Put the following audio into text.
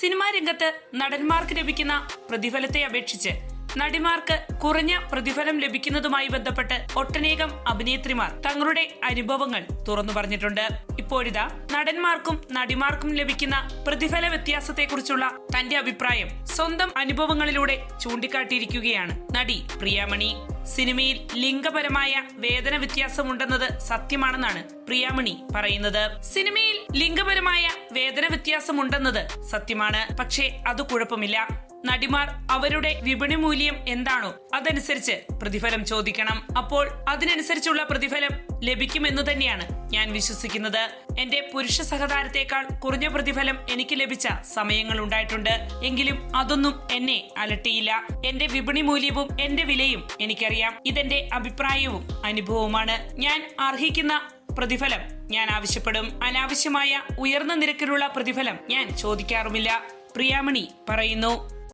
Cinema രംഗത്ത് നടന്മാർക്ക് ലഭിക്കുന്ന പ്രതിഫലത്തെ അപേക്ഷിച്ച് നടിമാർക്ക് കുറഞ്ഞ പ്രതിഫലം ലഭിക്കുന്നതുമായി ബന്ധപ്പെട്ട് ഒട്ടനേകം അഭിനേത്രിമാർ തങ്ങളുടെ അനുഭവങ്ങൾ തുറന്നു പറഞ്ഞിട്ടുണ്ട്. ഇപ്പോഴിതാ നടന്മാർക്കും നടിമാർക്കും ലഭിക്കുന്ന പ്രതിഫല വ്യത്യാസത്തെക്കുറിച്ചുള്ള തന്റെ അഭിപ്രായം സ്വന്തം അനുഭവങ്ങളിലൂടെ ചൂണ്ടിക്കാട്ടിയിരിക്കുകയാണ് നടി പ്രിയാമണി. സിനിമയിൽ ലിംഗപരമായ വേതന വ്യത്യാസമുണ്ടെന്നത് സത്യമാണെന്നാണ് പ്രിയാമണി പറയുന്നത്. സിനിമയിൽ ലിംഗപരമായ വേതന വ്യത്യാസമുണ്ടെന്നത് സത്യമാണ്. പക്ഷേ അത് കുഴപ്പമില്ല. നടിമാർ അവരുടെ വിപണി മൂല്യം എന്താണോ അതനുസരിച്ച് പ്രതിഫലം ചോദിക്കണം. അപ്പോൾ അതിനനുസരിച്ചുള്ള പ്രതിഫലം ലഭിക്കുമെന്ന് തന്നെയാണ് ഞാൻ വിശ്വസിക്കുന്നത്. എന്റെ പുരുഷ സഹതാരത്തെക്കാൾ കുറഞ്ഞ പ്രതിഫലം എനിക്ക് ലഭിച്ച സമയങ്ങൾ ഉണ്ടായിട്ടുണ്ട്. എങ്കിലും അതൊന്നും എന്നെ അലട്ടിയില്ല. എന്റെ വിപണി മൂല്യവും എന്റെ വിലയും എനിക്കറിയാം. ഇതെന്റെ അഭിപ്രായവും അനുഭവവുമാണ്. ഞാൻ അർഹിക്കുന്ന പ്രതിഫലം ഞാൻ ആവശ്യപ്പെടും. അനാവശ്യമായ ഉയർന്ന നിരക്കിലുള്ള പ്രതിഫലം ഞാൻ ചോദിക്കാറുമില്ല. പ്രിയാമണി പറയുന്നു